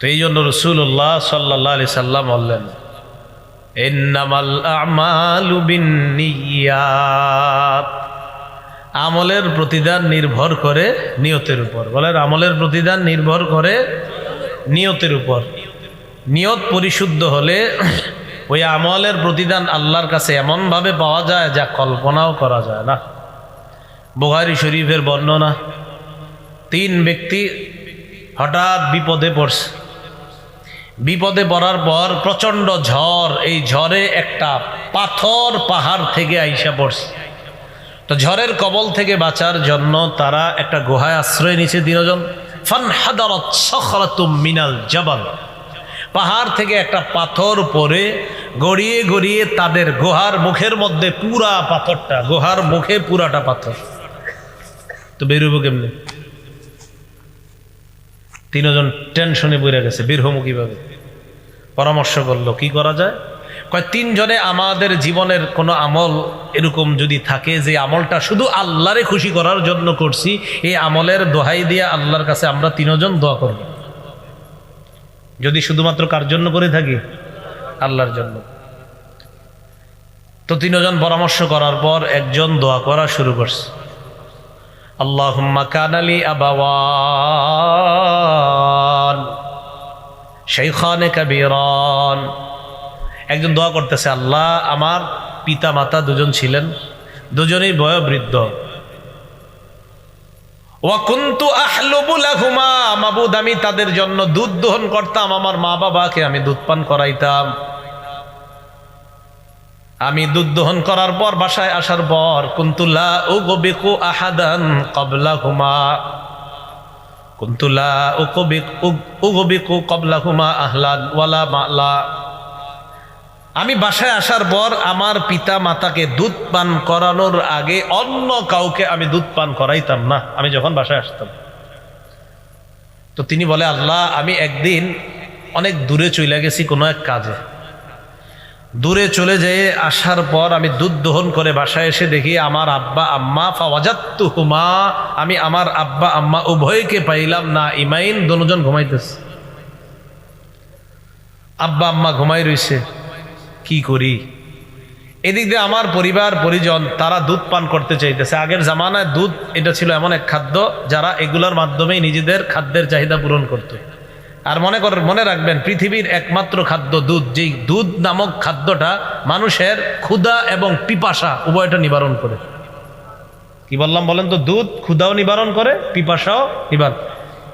তো এই জন্য রসুল্লাহ সাল্লাহ আলি সাল্লাম বললেন আমলের প্রতিদান নির্ভর করে নিয়তের উপর। বলেন, আমলের প্রতিদান নির্ভর করে নিয়তের উপর। নিয়ত পরিশুদ্ধ হলে ওই আমলের প্রতিদান আল্লাহর কাছে এমনভাবে পাওয়া যায় যা কল্পনাও করা যায় না। বুহারি শরীফের বর্ণনা, তিন ব্যক্তি হঠাৎ বিপদে পড়ছে। বিপদে পড়ার পর প্রচণ্ড ঝড়, এই ঝড়ে একটা পাথর পাহাড় থেকে আইসা পড়ছে। তো ঝড়ের কবল থেকে বাঁচার জন্য তারা একটা গুহায় আশ্রয় নিছে হাদারত মিনাল জবাল। পাহাড় থেকে একটা পাথর পরে গড়িয়ে গড়িয়ে তাদের গুহার মুখের মধ্যে পুরা পাথরটা, গুহার মুখে পুরাটা পাথর। তো বেরোবো কেমনি? তিনজন টেনশনে বইরে গেছে, বের পরামর্শ করল, কি করা যায়? কয়, তিনজনে আমাদের জীবনের কোনো আমল এরকম যদি থাকে যে আমলটা শুধু আল্লাহরে খুশি করার জন্য করছি, এই আমলের দোহাই দিয়ে আল্লাহর কাছে আমরা তিনজন দোয়া করব। যদি শুধুমাত্র কার জন্য করে থাকি? আল্লাহর জন্য। তো তিনজন পরামর্শ করার পর একজন দোয়া করা শুরু করছে। আল্লাহ কানালি আবাওয়ান শাইখানে কাবীরান। একজন দোয়া করতেছে, আল্লাহ, আমার পিতা মাতা দুজন ছিলেন, দুজনেই বয়োবৃদ্ধ। ওয়াকুন্তু আহলুবু লাহুমা, মাবুদ, আমি তাদের জন্য দুধ দহন করতাম, আমার মা বাবাকে আমি দুধ পান করাইতাম। আমি দুধ দহন করার পর বাসায় আসার পর কুন্তুলা ও গবিকু আহাদান কবলা হুমা আমি বাসায় আসার পর আমার পিতা মাতাকে দুধ পান করানোর আগে অন্য কাউকে আমি দুধ পান করাইতাম না, আমি যখন বাসায় আসতাম। তো তিনি বলে, আল্লাহ, আমি একদিন অনেক দূরে চলে গেছি কোনো এক কাজে। দূরে চলে যেয়ে আসার পর আমি দুধ দহন করে বাসায় এসে দেখি আমার আব্বা, আম্মা ফাওয়াজাত্তু হুমা আমি আমার আব্বা, আম্মা উভয়কে পাইলাম না, ইমাইন দনুজন ঘুমাইতেছে। আব্বা, আম্মা ঘুমাই রইছে। কি করি? এদিক দিয়ে আমার পরিবার, পরিজন, তারা দুধ পান করতে চাইতেছে। আগের জামানায় দুধ, এটা ছিল এমন এক খাদ্য যারা এগুলোর মাধ্যমেই নিজেদের খাদ্যের চাহিদা পূরণ করতো। আর মনে কর, মনে রাখবেন, পৃথিবীর একমাত্র খাদ্য দুধ, যেই দুধ নামক খাদ্যটা মানুষের ক্ষুধা এবং পিপাসা উভয়টা নিবারণ করে। কি বললাম বলেন তো? দুধ ক্ষুধাও নিবারণ করে, পিপাসাও নিবারণ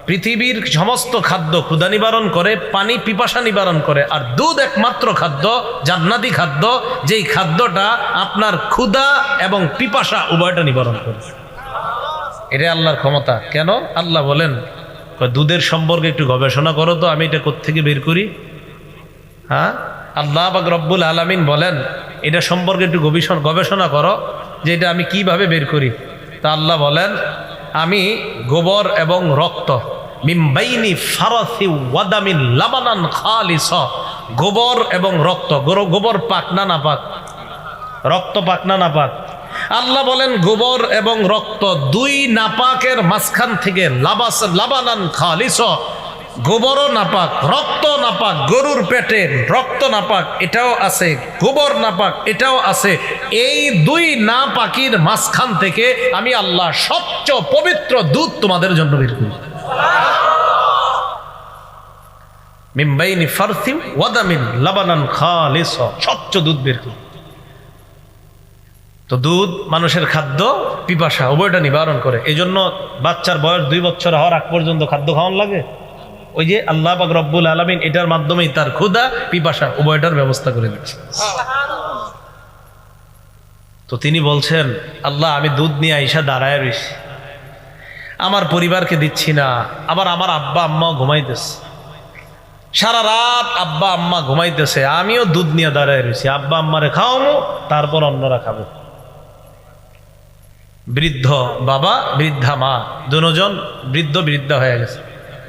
পৃথিবীর সমস্ত খাদ্য ক্ষুধা নিবারণ করে, পানি পিপাসা নিবারণ করে, আর দুধ একমাত্র খাদ্য, জান্নাতি খাদ্য, যেই খাদ্যটা আপনার ক্ষুধা এবং পিপাসা উভয়টা নিবারণ করে। এটা আল্লাহর ক্ষমতা। কেন? আল্লাহ বলেন দুধের সম্পর্কে একটু গবেষণা করো তো, আমি এটা কোত্থেকে বের করি? হ্যাঁ? আল্লাহ বা রব্বুল আলামিন বলেন, এটা সম্পর্কে একটু গবেষণা গবেষণা করো যে এটা আমি কীভাবে বের করি। তা আল্লাহ বলেন, আমি গোবর এবং রক্ত মিম্বাইনি ফারাসি ওয়াদামিন লাবানান খালিস, গোবর এবং রক্ত গোবর পাক না না পাক রক্ত পাক না না পাক আল্লাহ বলেন, গোবর এবং রক্ত দুই নাপাকের মাঝখান থেকে লাবাস, লাবানান খালিস। গোবরও নাপাক রক্ত নাপাক, গরুর পেটে রক্ত নাপাক, এটাও আছে, গোবর নাপাক, এটাও আছে। এই দুই না পাকির মাঝখান থেকে আমি আল্লাহ স্বচ্ছ, পবিত্র দুধ তোমাদের জন্য বের করি। মিম্বাইনি ফারসিম ওয়াদামিন লাবানান খালিস। স্বচ্ছ দুধ বের করি। তো দুধ মানুষের খাদ্য, পিপাসা, উভয়টা নিবারণ করে। এই জন্য বাচ্চার বয়স দুই বছর হওয়ার আগ পর্যন্ত খাদ্য খাওয়ান লাগে। ওই যে আল্লাহ পাক রব্বুল আলমিন এটার মাধ্যমেই তার ক্ষুধা, পিপাসা উভয়টার ব্যবস্থা করে দিচ্ছে তো তিনি বলছেন, আল্লাহ, আমি দুধ নিয়ে আইসা দাঁড়ায় রয়েছি আমার পরিবারকে দিচ্ছি না। আবার আমার আব্বা, আম্মাও ঘুমাইতেছে। সারা রাত আব্বা, আম্মা ঘুমাইতেছে। আমিও দুধ নিয়ে দাঁড়ায় রয়েছি আব্বা, আম্মারে খাওয়াবো তারপর অন্যরা খাব। বৃদ্ধ বাবা, বৃদ্ধা মা। দুজন বৃদ্ধ, বৃদ্ধা হয়ে গেছে।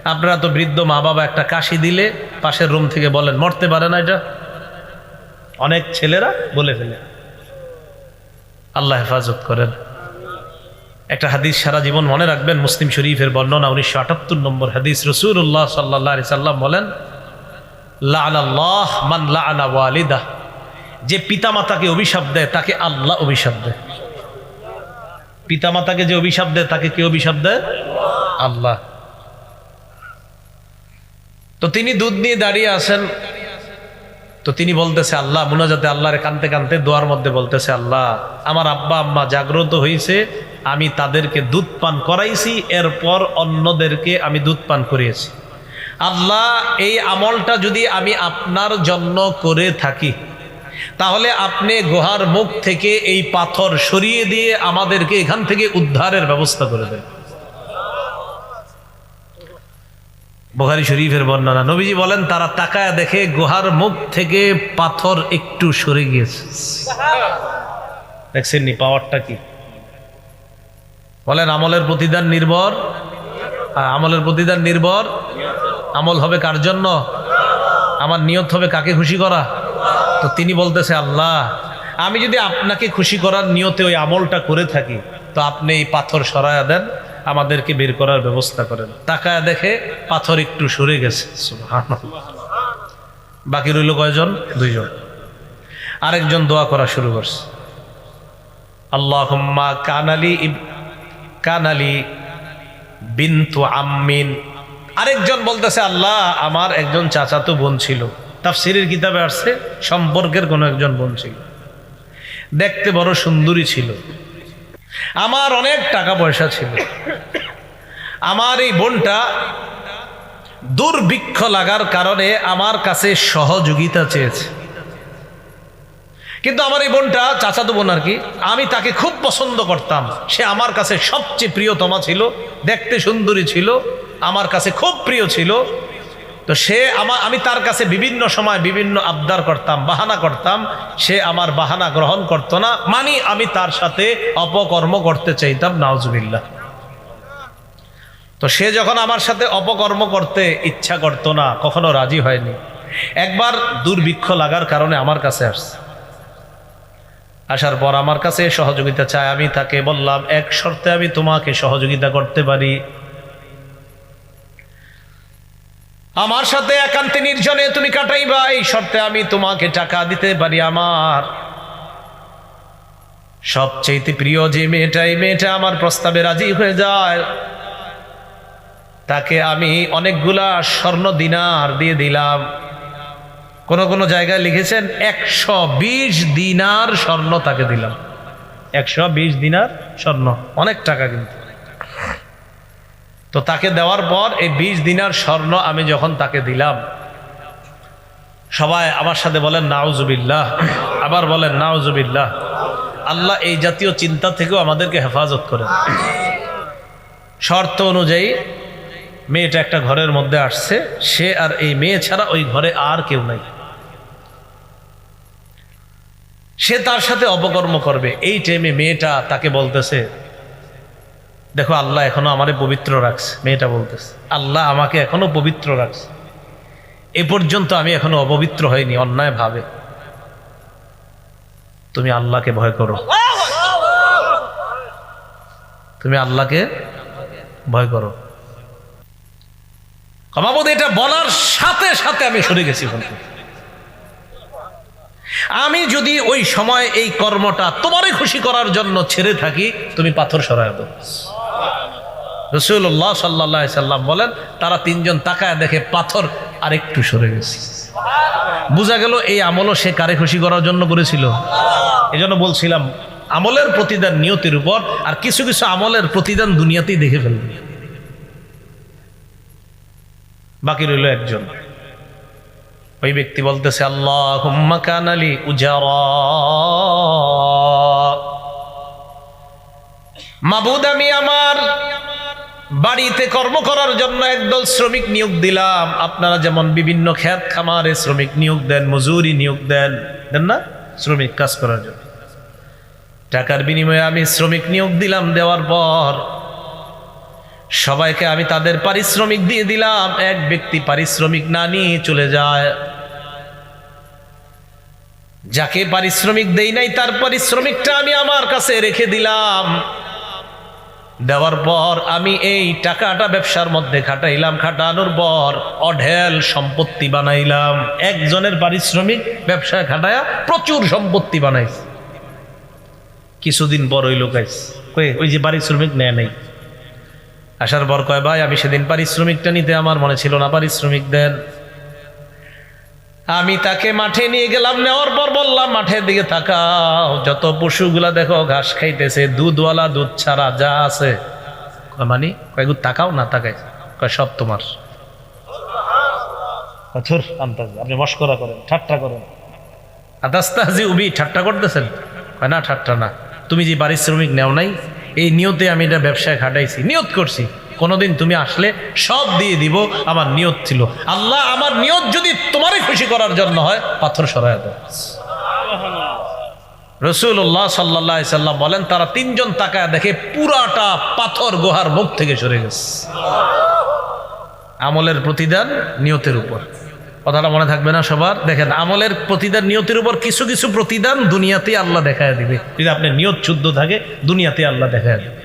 আপনারা তো বৃদ্ধ মা বাবা একটা কাশি দিলে পাশের রুম থেকে বলেন, মরতে পারে না এটা? অনেক ছেলেরা বলে ফেলে। আল্লাহ হেফাজত করেন। একটা হাদিস সারা জীবন মনে রাখবেন, মুসলিম শরীফের বর্ণনা উনিশশো আটাত্তর নম্বর হাদিস। রসুল্লাহ সাল্লাহ সাল্লাম বলেন লাহ মান ওয়ালিদা যে পিতামাতাকে অভিশাপ দেয়, তাকে আল্লাহ অভিশাপ দেয়। পিতামাতাকে যে অভিশাপ দেয়, তাকে কে অভিশাপ দেয়? আল্লাহ। তো তিনি দুধ নিয়ে দাঁড়িয়ে আছেন। তো তিনি বলতেছে, আল্লাহ, মুনাজাতে আল্লাহরে কানতে কানতে দোয়ার মধ্যে বলতেছে, আল্লাহ, আমার আব্বা আম্মা জাগ্রত হয়েছে আমি তাদেরকে দুধ পান করাইছি, এরপর অন্যদেরকে আমি দুধ পান করিয়েছি। আল্লাহ, এই আমলটা যদি আমি আপনার জন্য করে থাকি তাহলে আপনি গুহার মুখ থেকে এই পাথর সরিয়ে দিয়ে আমাদেরকে এখান থেকে উদ্ধারের ব্যবস্থা করে দেন। বোহারি শরীফের বর্ণনা নবীজি বলেন তারা তাকায় দেখে গুহার মুখ থেকে পাথর একটু সরে গিয়েছে। দেখছেন নি পাওয়ারটা কি? বলেন আমলের প্রতিদান নির্ভর? হ্যাঁ, আমলের প্রতিদান নির্ভর? আমল হবে কার জন্য? আমার নিয়ত হবে কাকে খুশি করা? তো তিনি বলতেছে, আল্লাহ, আমি যদি আপনাকে খুশি করার নিয়তে ওই আমলটা করে থাকি, তো আপনি এই পাথর সরায়া দেন, আমাদেরকে বের করার ব্যবস্থা করেন। তাকায় দেখে পাথর একটু সরে গেছে। বাকি রইল কয়জন? দুইজন। আরেকজন দোয়া করা শুরু করছে। আল্লাহ কানালি কানালি বিন্তু আম্মিন। আরেকজন বলতেছে, আল্লাহ, আমার একজন চাচাতো বোন ছিল। তাফসিরের কিতাবে আসছে, সম্পর্কের কোনো একজন বোন ছিল দেখতে বড় সুন্দরী ছিল। আমার অনেক টাকা পয়সা ছিল। আমার এই বোনটা দুর্ভিক্ষ লাগার কারণে আমার কাছে সহযোগিতা চেয়েছে। কিন্তু আমার এই বোনটা চাচাতো বোন আর কি, আমি তাকে খুব পছন্দ করতাম। সে আমার কাছে সবচেয়ে প্রিয়তমা ছিল, দেখতে সুন্দরী ছিল, আমার কাছে খুব প্রিয় ছিল। তো সে আমার আমি তার কাছে বিভিন্ন সময় বিভিন্ন আবদার করতাম, বাহানা করতাম। সে আমার বাহানা গ্রহণ করতো না, মানি আমি তার সাথে অপকর্ম করতে চাইতাম নাওজুবিল্লাহ তো সে যখন আমার সাথে অপকর্ম করতে ইচ্ছা করতো না, কখনো রাজি হয়নি। একবার দুর্ভিক্ষ লাগার কারণে আমার কাছে আসছে। আসার পর আমার কাছে সহযোগিতা চায়, আমি তাকে বললাম, এক শর্তে আমি তোমাকে সহযোগিতা করতে পারি। আমার সাথে একান্তে নির্জনে তুমি কাটাইবা, এই শর্তে আমি তোমাকে টাকা দিতে পারি আমার। সবচেয়ে প্রিয় যে মেয়েটা, এই মেয়েটা আমার প্রস্তাবে রাজি হয়ে যায়। তাকে আমি অনেকগুলা স্বর্ণ দিনার দিয়ে দিলাম। কোন কোন জায়গায় লিখেছেন, একশো বিশ দিনার স্বর্ণ তাকে দিলাম। একশো বিশ দিনার স্বর্ণ, অনেক টাকা কিন্তু। তো তাকে দেওয়ার পর এই বিশ দিনার স্বর্ণ আমি যখন তাকে দিলাম, সবাই আমার সাথে বলেন, নাউজুবিল্লাহ। আবার বলেন, নাউজুবিল্লাহ। আল্লাহ এই জাতীয় চিন্তা থেকেও আমাদেরকে হেফাজত করেন। শর্ত অনুযায়ী মেয়েটা একটা ঘরের মধ্যে আসছে, সে আর এই মেয়ে ছাড়া ওই ঘরে আর কেউ নাই। সে তার সাথে অপকর্ম করবে। এই টাইমে মেয়েটা তাকে বলতেছে দেখো, আল্লাহ এখনও আমারে পবিত্র রাখছে। মেয়েটা বলতেছে, আল্লাহ আমাকে এখনও পবিত্র রাখছে। এ পর্যন্ত আমি এখনও অপবিত্র হয়নি অন্যায় ভাবে। তুমি আল্লাহকে ভয় করো। তুমি আল্লাহকে ভয় করো। কমাবদ এটা বলার সাথে সাথে আমি সরে গেছি আমি যদি ওই সময় এই কর্মটা তোমারই খুশি করার জন্য ছেড়ে থাকি, তুমি পাথর সরায় রসুল্লাহ সাল্লাহ সাল্লাম বলেন, তারা তিনজন তাকায় দেখে পাথর আরেকটু সরে গেছে। বোঝা গেল এই আমলও সে কারে খুশি করার জন্য করেছিল। এই জন্য বলছিলাম, আমলের প্রতিদান নিয়তির উপর, আর কিছু কিছু আমলের প্রতিদান দুনিয়াতেই দেখে ফেলবে। বাকি রইল একজন। ওই ব্যক্তি বলতেছে আল্লাহ কানালি উজারা। মাবুদ আমি আমার বাড়িতে কর্ম করার জন্য একদল শ্রমিক নিয়োগ দিলাম। আপনারা যেমন বিভিন্ন খ্যাত খামারে শ্রমিক নিয়োগ দেন, মজুরি নিয়োগ দেন দেন না? শ্রমিক কাজ করার জন্য। টাকার বিনিময়ে আমি শ্রমিক নিয়োগ দিলাম, দেওয়ার পর সবাইকে আমি তাদের পারিশ্রমিক দিয়ে দিলাম। এক ব্যক্তি পারিশ্রমিক না নিয়ে চলে যায়। যাকে পারিশ্রমিক দেই নাই, তার পারিশ্রমিকটা আমি আমার কাছে রেখে দিলাম। দেওয়ার পর আমি এই টাকাটা ব্যবসার মধ্যে খাটাইলাম, খাটানোর পর অঢেল সম্পত্তি বানাইলাম। একজনের পারিশ্রমিক ব্যবসায় খাটায়া প্রচুর সম্পত্তি বানাইছে। কিছুদিন পর ওই লোক কই, ওই যে পারিশ্রমিক নেয় নাই। আসার পর কয়, ভাই, আমি সেদিন পারিশ্রমিকটা নিতে আমার মনে ছিল না, পারিশ্রমিক দেন। আমি তাকে মাঠে নিয়ে গেলাম নেওয়ার পর বললাম মাঠের দিকে তাকাও। যত পশুগুলা দেখো ঘাস খাইতেছে দুধওয়ালা দুধ ছাড়া যা আছে। মানে? কয়েকগুলো তাকাও না তাকাই। কয় সব তোমার। কঠোর আন্তাজ আপনি মস্করা করেন ঠাট্টা করেন। আদাস্তাজি উবি ঠাট্টা করতেছেন? কয় না ঠাট্টা না। তুমি যে পারিশ্রমিক নেও নাই এই নিয়তে আমি এটা ব্যবসায় খাটাইছি। নিয়ত করছি। কোনোদিন তুমি আসলে সব দিয়ে দিব, আমার নিয়ত ছিল। আল্লাহ আমার নিয়ত যদি তোমারই খুশি করার জন্য হয়, পাথর সরাই দেয় রসুল্লাহ সাল্লাহ সাল্লাম বলেন, তারা তিনজন তাকায় দেখে পুরাটা পাথর গুহার মুখ থেকে সরে গেছে। আমলের প্রতিদান নিয়তের উপর। কথাটা মনে থাকবে না সবার? দেখেন, আমলের প্রতিদান, নিয়তের উপর কিছু কিছু প্রতিদান দুনিয়াতে আল্লাহ দেখায় দিবে। যদি আপনার নিয়ত শুদ্ধ থাকে দুনিয়াতে আল্লাহ দেখায় দিবে।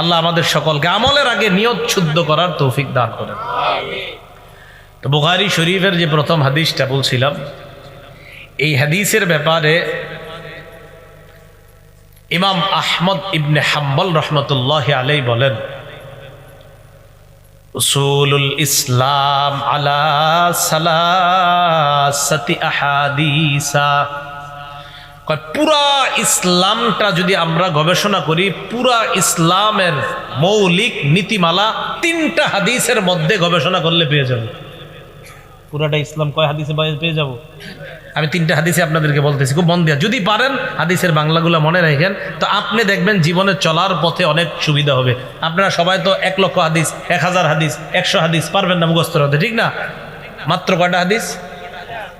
আল্লাহ আমাদের সকলকে আমলের আগে নিয়ত শুদ্ধ করার তৌফিক দান করেন। তো বুখারি শরীফের যে প্রথম হাদিসটা বলছিলাম, এই হাদিসের ব্যাপারে ইমাম আহমদ ইবনে হাম্বল রহমতুল্লাহ আলাই বলেন, উসুলুল ইসলাম আলা সালাসাতি আহাদিসা। পুরা ইসলামটা যদি আমরা গবেষণা করি পুরা ইসলামের মৌলিক নীতিমালা তিনটা হাদিসের মধ্যে গবেষণা করলে পেয়ে যাব। পুরাটা ইসলাম কয় হাদিসে পেয়ে যাব? আমি তিনটা হাদিসে আপনাদেরকে বলতেছি খুব মন দিয়া। যদি পারেন হাদিসের বাংলাগুলো মনে রাখেন তো আপনি দেখবেন জীবনে চলার পথে অনেক সুবিধা হবে। আপনারা সবাই তো এক লক্ষ হাদিস এক হাজার হাদিস একশো হাদিস পারবেন না মুখস্থ হতে ঠিক না? মাত্র কয়টা হাদিস?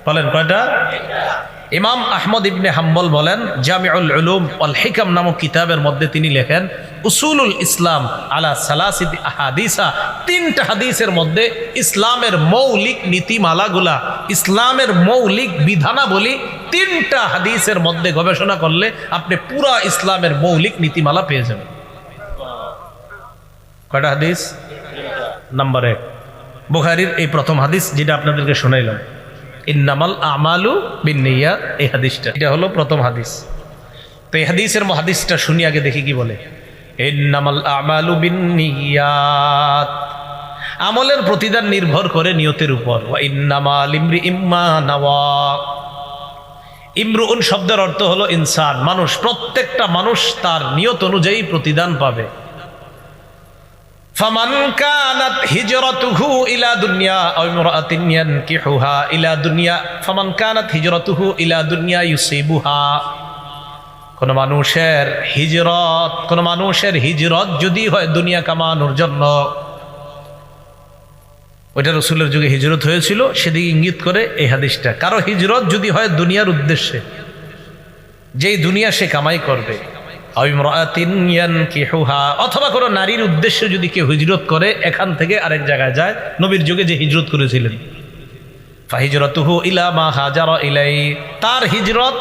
বলেন কয়টা? ইমাম আহমদ ইবনে হাম্বল বলেন জামিউল উলুম অল হিকাম নামক কিতাবের মধ্যে তিনি লেখেন উসুলুল ইসলাম আলা সালাসিদ হাদিসা তিনটা হাদিসের মধ্যে ইসলামের মৌলিক নীতিমালাগুলা ইসলামের মৌলিক বিধানাবলী তিনটা হাদিসের মধ্যে গবেষণা করলে আপনি পুরা ইসলামের মৌলিক নীতিমালা পেয়ে যাবেন। কয়টা হাদিস? নাম্বার এক। বুখারির এই প্রথম হাদিস যেটা আপনাদেরকে শোনাইলাম। ইন্নামাল আমালু বিনিয়া এই হাদিসটা। এটা হলো প্রথম হাদিস। তো এই হাদিসের হাদিসটা শুনি আগে দেখি কি বলে। ইন্নামাল আমালু বিনিয়াত আমলের প্রতিদান নির্ভর করে নিয়তের উপর। ইন্নামাল ইমরি ইম্মা নাওয়া। ইমরুন শব্দের অর্থ হলো ইনসান, মানুষ, প্রত্যেকটা মানুষ তার নিয়ত অনুযায়ী প্রতিদান পাবে। ফামান কানাত হিজরাতুহু ইলা দুনিয়া, আও ইমরাআতিন ইয়ানকিহুহা ইলা দুনিয়া, ফামান কানাত হিজরাতুহু ইলা দুনিয়া ইউসিবুহা। কোন মানুষের হিজরত, কোন মানুষের হিজরত যদি হয় দুনিয়া কামানোর জন্য, ওইটা রসুলের যুগে হিজরত হয়েছিল, সেদিকে ইঙ্গিত করে এই হাদিসটা। কারও হিজরত যদি হয় দুনিয়ার উদ্দেশ্যে, যেই দুনিয়া সে কামাই করবে অথবা কোনো নারীর উদ্দেশ্যে যদি কেউ হিজরত করে, এখান থেকে আরেক জায়গায় যায়। নবীর যুগে যে হিজরত করেছিলেন। ইলা মা হাজার ইলাই, তার হিজরত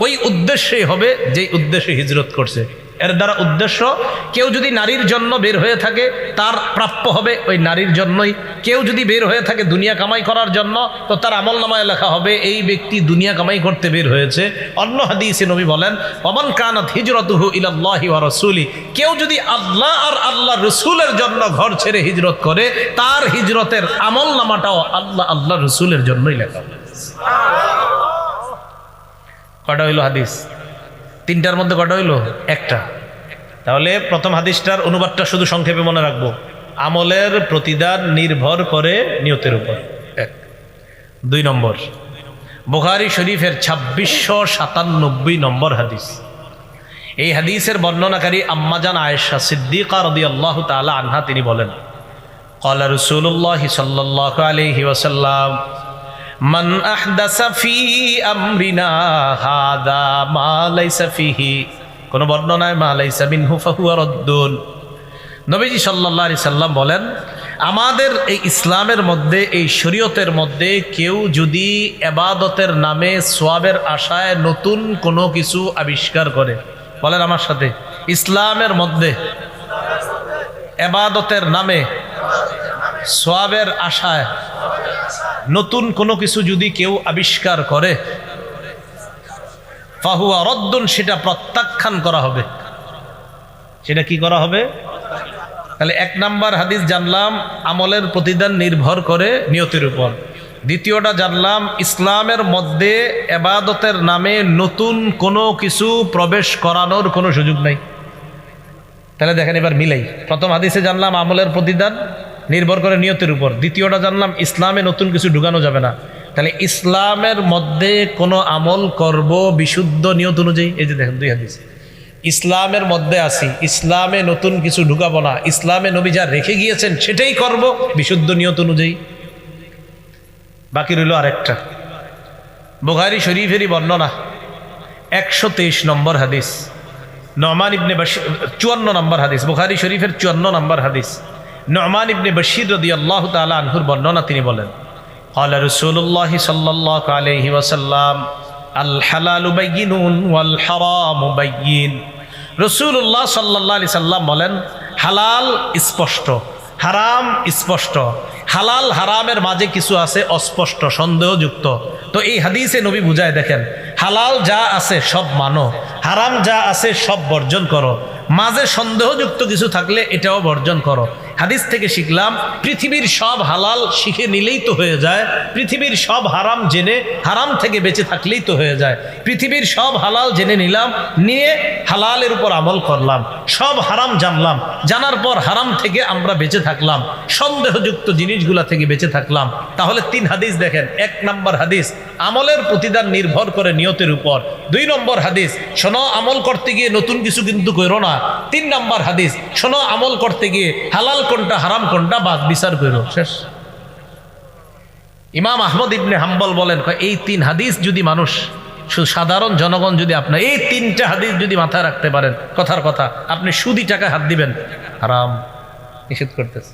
ওই উদ্দেশ্যেই হবে যে উদ্দেশ্যে হিজরত করছে। এর দ্বারা উদ্দেশ্য, কেউ যদি নারীর জন্য বের হয়ে থাকে, তার প্রাপ্য হবে ওই নারীর জন্যই। কেউ যদি বের হয়ে থাকে দুনিয়া কামাই করার জন্য, তো তার আমল নামায় লেখা হবে, এই ব্যক্তি দুনিয়া কামাই করতে বের হয়েছে। অন্য হাদিসে নবী বলেন অমন কানাত হিজরতুহু ইলাল্লাহি ওয়া রাসূলি। কেউ যদি আল্লাহ আর আল্লাহ রসুলের জন্য ঘর ছেড়ে হিজরত করে, তার হিজরতের আমল নামাটাও আল্লাহ আল্লাহ রসুলের জন্যই লেখা। হবে কটা হইল হাদিস? তিনটার মধ্যে কটা হইল? একটা। তাহলে প্রথম হাদিসটার অনুবাদটা শুধু সংক্ষেপে মনে রাখব। আমলের প্রতিদান নির্ভর করে নিয়তের উপর। এক। দুই নম্বর। বুখারি শরীফের ছাব্বিশশো সাতানব্বই নম্বর হাদিস। এই হাদিসের বর্ণনাকারী আম্মাজান আয়েশা সিদ্দিকা রদি আল্লাহ তালা আনহা তিনি বলেন কলা রসুল্লাহ সাল্লাহ আলহি ওসাল্লাম মান আহদাসা ফি আমরিনা হাদা মা লাইসা ফিহি। কোন বর্ণনায় মা লাইসা মিনহু ফাহুয়া রদ্দুন নবীজি সাল্লাল্লাহু আলাইহি সাল্লাম বলেন, আমাদের এই ইসলামের মধ্যে, এই শরীয়তের মধ্যে কেউ যদি এবাদতের নামে সোয়াবের আশায় নতুন কোনো কিছু আবিষ্কার করে, বলেন আমার সাথে, ইসলামের মধ্যে এবাদতের নামে সোয়াবের আশায় নতুন কোনো কিছু যদি কেউ আবিষ্কার করে, ফাহুয়া রদ্দন সেটা প্রত্যাখ্যান করা হবে। সেটা কি করা হবে? তাহলে এক নাম্বার হাদিস জানলাম, আমলের প্রতিদান নির্ভর করে নিয়তির উপর। দ্বিতীয়টা জানলাম, ইসলামের মধ্যে এবাদতের নামে নতুন কোনো কিছু প্রবেশ করানোর কোনো সুযোগ নাই। তাহলে দেখেন এবার মিলাই। প্রথম হাদিসে জানলাম আমলের প্রতিদান নির্ভর করে নিয়তের উপর। দ্বিতীয়টা জানলাম, ইসলামে নতুন কিছু ঢুকানো যাবে না। তাহলে ইসলামের মধ্যে কোনো আমল করব বিশুদ্ধ নিয়ত অনুযায়ী? এই যে দেখেন, দুই হাদিস। ইসলামের মধ্যে আছি, ইসলামে নতুন কিছু ঢুকাবো না। ইসলামে নবী যা রেখে গিয়েছেন, সেটাই করব বিশুদ্ধ নিয়ত অনুযায়ী। বাকি রইল আরেকটা। বুখারি শরীফেরই বর্ণনা। একশো তেইশ নম্বর হাদিস। নমান ইবনে চুয়ান্ন নম্বর হাদিস। বুখারি শরীফের চুয়ান্ন নম্বর হাদিস। নমান ইবনে বশির রদি আল্লাহ তালা আনহুর বর্ণনা তিনি বলেন আল্লাহ রসুল্লাহ সাল্লাহ আলহি ওয়াসাল্লাম আল হালাল ওয়াল হারাম রসুল্লাহ সাল্লাহ আলি সাল্লাম বলেন, হালাল স্পষ্ট, হারাম স্পষ্ট, হালাল হারামের মাঝে কিছু আছে অস্পষ্ট, সন্দেহযুক্ত। তো এই হাদিসে নবী বুঝায় দেখেন, হালাল যা আছে সব মানো, হারাম যা আছে সব বর্জন করো। মাঝে সন্দেহযুক্ত কিছু থাকলে এটাও বর্জন করো। হাদিস থেকে শিখলাম, পৃথিবীর সব হালাল শিখে নিলেই তো হয়ে যায়, পৃথিবীর সব হারাম জেনে, হারাম থেকে বেঁচে থাকলেই তো হয়ে যায়। পৃথিবীর সব হালাল জেনে নিলাম, নিয়ে হালালের উপর আমল করলাম, সব হারাম জানলাম, জানার পর হারাম থেকে আমরা বেঁচে থাকলাম, সন্দেহযুক্ত জিনিসগুলা থেকে বেঁচে থাকলাম। তাহলে তিন হাদিস দেখেন, এক নম্বর হাদিস, আমলের প্রতিদান নির্ভর করে নিয়তের উপর। দুই নম্বর হাদিস, শোনো আমল করতে গিয়ে নতুন কিছু কিন্তু করো না। তিন নম্বর হাদিস, শোনো আমল করতে গিয়ে হালাল কোনটা হারাম, কোনটা বাদ, বিচার করো, শেষ। ইমাম আহমদ ইবনে হাম্বল বলেন এই তিন হাদিস যদি মানুষ, সাধারণ জনগণ যদি আপনার, এই তিনটা হাদিস যদি মাথায় রাখতে পারেন, কথার কথা, আপনি সুদি টাকা হাত দিবেন, হারাম, নিষেধ করতেছে।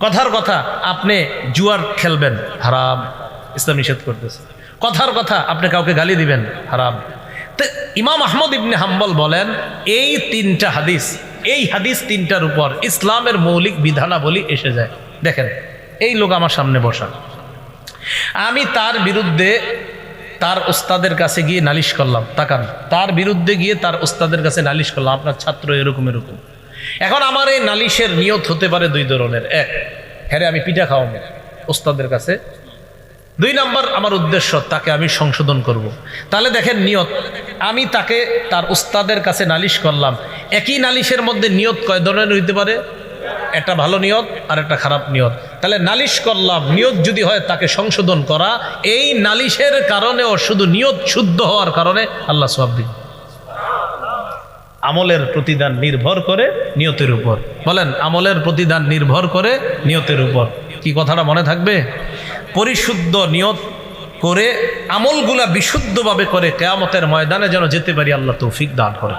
কথার কথা, আপনি জুয়ার খেলবেন, হারাম, ইসলাম নিষেধ করতেছে। কথার কথা, আপনি কাউকে গালি দিবেন, হারাম। তো, ইমাম আহমদ ইবনে হাম্বল বলেন, এই তিনটা হাদিস এই হাদিস তিনটার উপর ইসলামের মৌলিক বিধানাবলী এসে যায়। দেখেন, এই লোক আমার সামনে বসা। আমি তার বিরুদ্ধে তার ওস্তাদের কাছে গিয়ে নালিশ করলাম। তাকান, তার বিরুদ্ধে গিয়ে তার ওস্তাদের কাছে নালিশ করলাম, আপনার ছাত্র এরকম এরকম। এখন আমার এই নালিশের নিয়ত হতে পারে দুই ধরনের। এক হ্যাঁ আমি পিঠা খাওয়াবো ওস্তাদের কাছে। দুই নাম্বার, আমার উদ্দেশ্য, তাকে আমি সংশোধন করব। তাহলে দেখেন নিয়ত, আমি তাকে তার উস্তাদের কাছে নালিশ করলাম। একই নালিশের মধ্যে নিয়ত কয় ধরনের হইতে পারে? একটা ভালো নিয়ত আর একটা খারাপ নিয়ত। তাহলে নালিশ করলাম, নিয়ত যদি হয় তাকে সংশোধন করা। এই নালিশের কারণেও শুধু নিয়ত শুদ্ধ হওয়ার কারণে আল্লাহ সব দিন। আমলের প্রতিদান নির্ভর করে নিয়তের উপর। বলেন, আমলের প্রতিদান নির্ভর করে নিয়তের উপর। কি কথাটা মনে থাকবে? পরিশুদ্ধ নিয়ত করে আমলগুলা বিশুদ্ধভাবে করে কেয়ামতের ময়দানে যেন যেতে পারি, আল্লাহ তৌফিক দান করে।